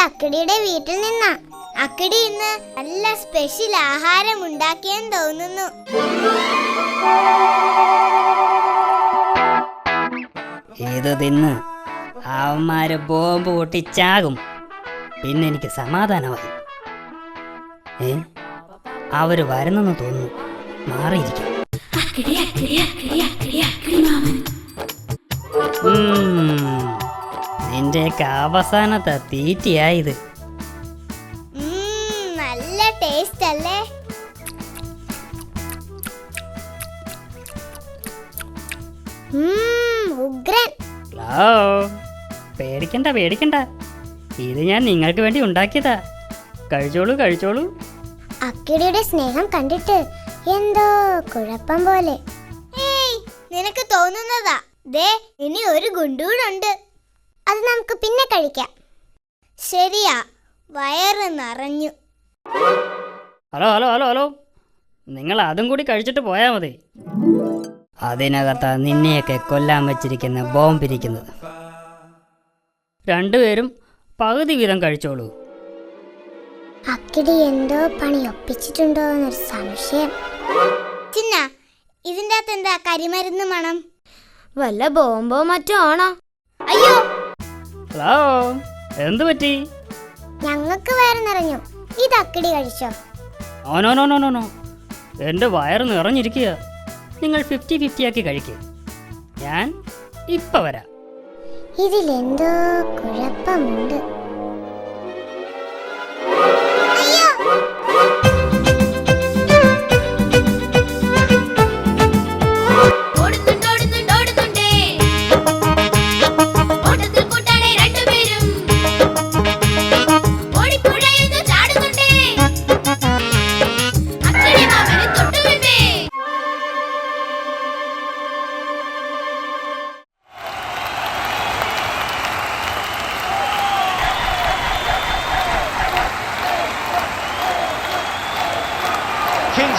ഇത് അക്കിടിയുടെ വീട്ടിൽ നിന്നാ. അക്കിടി ഇന്ന് നല്ല സ്പെഷ്യൽ ആഹാരം ഉണ്ടാക്കിയെന്ന് തോന്നുന്നു. ഇത് തിന്ന്? അവന്മാര് ബോംബ് പൊട്ടിച്ചാകും. പിന്നെ എനിക്ക് സമാധാനമായി. ഏ? അവർ വരുന്നെന്ന് തോന്നുന്നു. മാറിയിരിക്കും. നിന്റെയൊക്കെ അവസാനത്തെ തീറ്റയായത്. നല്ല ടേസ്റ്റ് അല്ലേ? ഉഗ്രൻ. പേടിക്കണ്ട പേടിക്കണ്ട. ഇത് ഞാൻ നിങ്ങൾക്ക് വേണ്ടി ഉണ്ടാക്കിയതാ. കഴിച്ചോളൂ കഴിച്ചോളൂ. അക്കിടിയുടെ സ്നേഹം കണ്ടിട്ട് എന്തോ കുഴപ്പം പോലെ. ഏയ് നിനക്ക് തോന്നുന്നതാ. ദേ ഇനി ഒരു ഗുണ്ടൂടുണ്ട് അത് നമുക്ക് പിന്നെ കഴിക്കാം. ശരിയാ വയറ് നിറഞ്ഞു. Hello hello hello hello. നിങ്ങൾ അതും കൂടി കഴിച്ചിട്ട് പോയാൽ മതി. അതിനകത്താ നിന്നെയൊക്കെ കൊല്ലാൻ വെച്ചിരിക്കുന്ന ബോംബിരിക്കുന്നത്. രണ്ടുപേരും പകുതി വീതം കഴിച്ചോളൂ. അക്കിടി എന്തോ പണി ഒപ്പിച്ചിട്ടുണ്ടോ എന്നൊരു സംശയം. ചിന്ന ഇതിന്റെ അകത്ത് എന്താ കരിമരുന്ന് മണം? വല്ല ബോംബോ മറ്റോ ആണോ? അയ്യോ ഹലോ എന്ത് പറ്റി? ഞങ്ങൾക്ക് വയറ് നിറഞ്ഞു ഇത് അക്കിടി കഴിച്ചോ? ഓ no no no no no. എന്റെ വയറ് നിറഞ്ഞിരിക്കുക. നിങ്ങൾ ഫിഫ്റ്റി ഫിഫ്റ്റി ആക്കി കഴിക്കുക ഞാൻ ഇപ്പം വരാം. ഇതിലെന്തോ കുഴപ്പമുണ്ട്.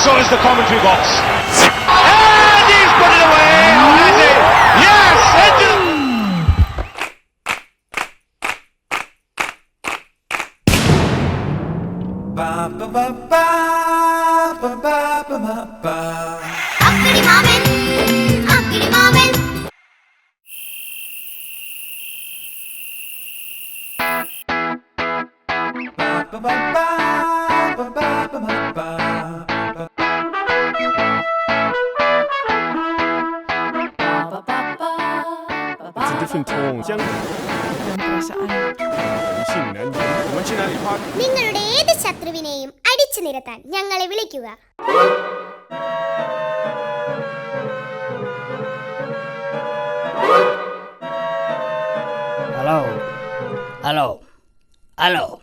So is the commentary box. And he's put it away! Or has he? Yes! Into the... Ba ba ba ba ba ba ba ba 这份痛将 നിങ്ങളുടെ ഏത് ശത്രുവിനെയും അടിച്ചു നിരത്താൻ ഞങ്ങളെ വിളിക്കുക. Hello. Hello. Hello.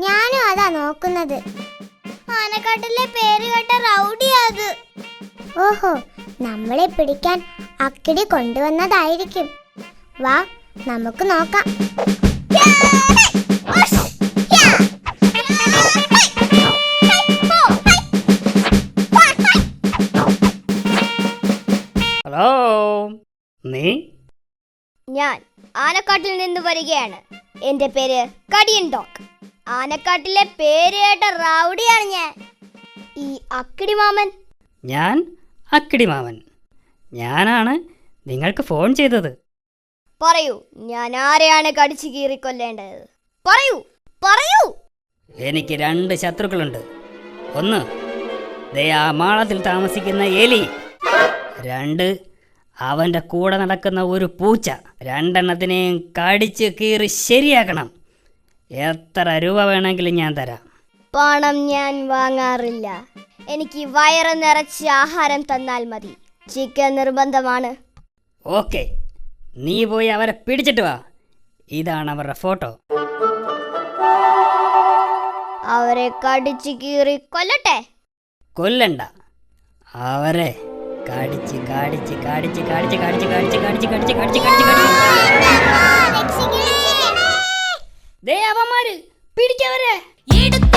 ഞാനും അതാ നോക്കുന്നത്. ആനക്കാട്ടിലെ പേര് കേട്ട റൗഡിയാത് ഓഹോ നമ്മളെ പിടിക്കാൻ അക്കിടി കൊണ്ടുവന്നതായിരിക്കും. വാ നമുക്ക് നോക്കാം. ഹലോ നീ? ഞാൻ ആനക്കാട്ടിൽ നിന്ന് വരികയാണ്. എന്റെ പേര് കടിയൻ ഡോഗ്. ആനക്കാട്ടിലെ പേര് കേട്ട റൗഡിയാണ് ഞാൻ. ഈ അക്കിടി മാമൻ. ഞാൻ അക്കിടി മാമൻ. ഞാനാണ് നിങ്ങൾക്ക് ഫോൺ ചെയ്തത്. പറയൂ ഞാൻ ആരെയാണ് കടിച്ചു കീറിക്കൊല്ലേണ്ടത് പറയൂ പറയൂ. എനിക്ക് രണ്ട് ശത്രുക്കളുണ്ട്. ഒന്ന് ദേ ആ മാളത്തിൽ താമസിക്കുന്ന എലി. രണ്ട് അവന്റെ കൂടെ നടക്കുന്ന ഒരു പൂച്ച. രണ്ടെണ്ണത്തിനെയും കടിച്ചു കീറി ശരിയാക്കണം. എത്ര രൂപ വേണമെങ്കിലും ഞാൻ തരാം പണം ഞാൻ വാങ്ങാറില്ല എനിക്ക് വയറ് നിറച്ച് ആഹാരം തന്നാൽ മതി ചിക്കൻ നിർബന്ധമാണ് ഓക്കെ നീ പോയി അവരെ പിടിച്ചിട്ട് വാ ഇതാണ് അവരുടെ ഫോട്ടോ അവരെ കടിച്ചു കീറി കൊല്ലട്ടെ കൊല്ലണ്ട അവരെ കടിച്ച് കടിച്ച് കടിച്ച് കടിച്ച് കടിച്ച് കടിച്ച് കടിച്ച് കടിച്ച് കടിച്ച് കടിച്ച് കടിച്ച് ദേ അവന്മാര് പിടിക്കവരെ എടുത്തിട്ടങ്ങടിച്ചിട്ട്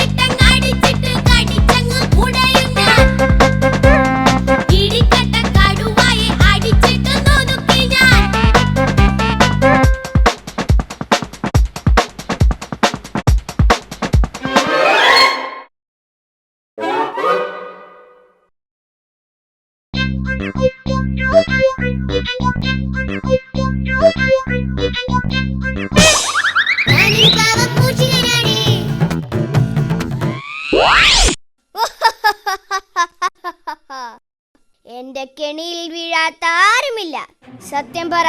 സത്യം പറ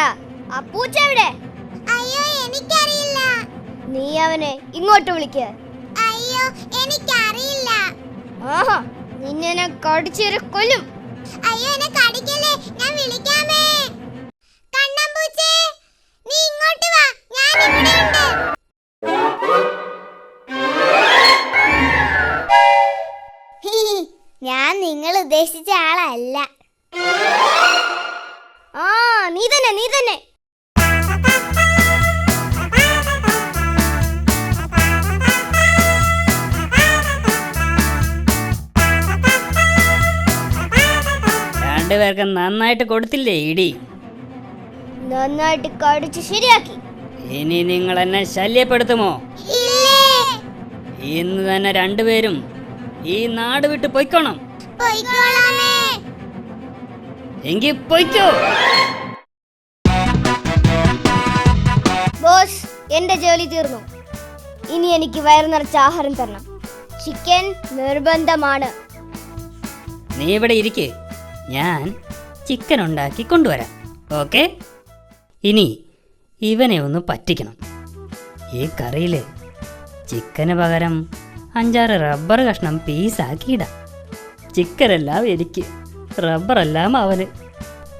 അപ്പൂച്ച എവിടെ? അയ്യോ എനിക്കറിയില്ല. നീ അവനെ ഇങ്ങോട്ട് വിളിക്ക. അയ്യോ എനിക്കറിയില്ല. ആഹാ നിന്നെ കടിച്ചേരെ കൊല്ലും. അയ്യോ എന്നെ കടിക്കല്ലേ? ഞാൻ വിളിക്കാമേ. കണ്ണമ്പൂച്ചേ നീ ഇങ്ങോട്ട് വാ. ഞാൻ ഇവിടെ ഉണ്ട്. ഞാൻ നിങ്ങൾ ഉദ്ദേശിച്ച ആളല്ല ആ നീ തന്നെ നീ തന്നെ. രണ്ടുപേർക്കും നന്നായിട്ട് കൊടുത്തില്ലേ ഇടി? നന്നായിട്ട് കടിച്ച് ശരിയാക്കി. ഇനി നിങ്ങൾ എന്നെ ശല്യപ്പെടുത്തുമോ? ഇന്ന് തന്നെ രണ്ടുപേരും ഈ നാട് വിട്ട് പൊയ്ക്കോണം. പോയിക്കോളാമേ. എങ്കിൽ പൊയ്ക്കോ. ബോസ് എന്റെ ജോലി തീർന്നു. ഇനി എനിക്ക് വയറു നിറച്ച ആഹാരം തരണം. ചിക്കൻ നിർബന്ധമാണ്. നീ ഇവിടെ ഇരിക്കേ. ഞാൻ ചിക്കൻ ഉണ്ടാക്കി കൊണ്ടുവരാം. ഓക്കെ? ഇനി ഇവനെ ഒന്ന് പറ്റിക്കണം. ഈ കറിയിൽ ചിക്കന് പകരം അഞ്ചാറ് റബ്ബർ കഷ്ണം പീസാക്കിയിടാം ചിക്കനെല്ലാം എനിക്ക്. റബ്ബറെല്ലാം അവന്.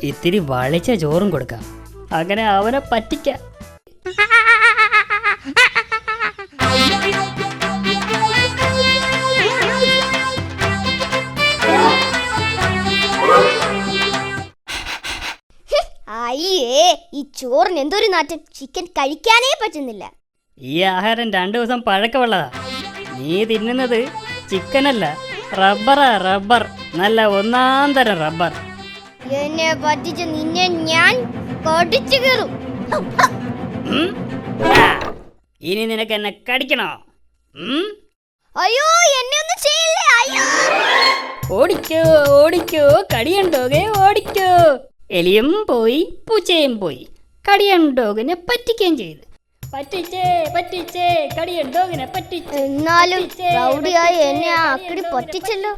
ഇത്തിരി വളിച്ച ചോറും കൊടുക്കാം. അങ്ങനെ അവനെ പറ്റിക്കാം. അയ്യേ ഈ ചോറിന് എന്തൊരു നാറ്റം? ചിക്കൻ കഴിക്കാനേ പറ്റുന്നില്ല. ഈ ആഹാരം രണ്ടു ദിവസം പഴക്കമുള്ളതാ. നീ തിന്നുന്നത് ചിക്കനല്ല. റബ്ബറാ റബ്ബർ. നല്ല ഒന്നാം തരം റബ്ബർ. എന്നെ പറ്റിച്ച് നിന്നെ ഞാൻ കടിച്ചു കയറും? ഇനി നിനക്ക് എന്നെ കടിക്കണോ? അയ്യോ എന്നെ ഒന്നും ചെയ്യില്ലേ? അയ്യോ. ഓടിക്കോ ഓടിക്കോ കടിയണ്ടോകെ ഓടിക്കോ എലിയും പോയി പൂച്ചയും പോയി. കടിയുണ്ടോകനെ പറ്റിക്കുകയും ചെയ്തു. പറ്റിച്ചേ പറ്റിച്ചേ പറ്റിച്ചേ? എന്നാലും റൗഡിയായി എന്നെ ആ അക്കടി പറ്റിച്ചല്ലോ.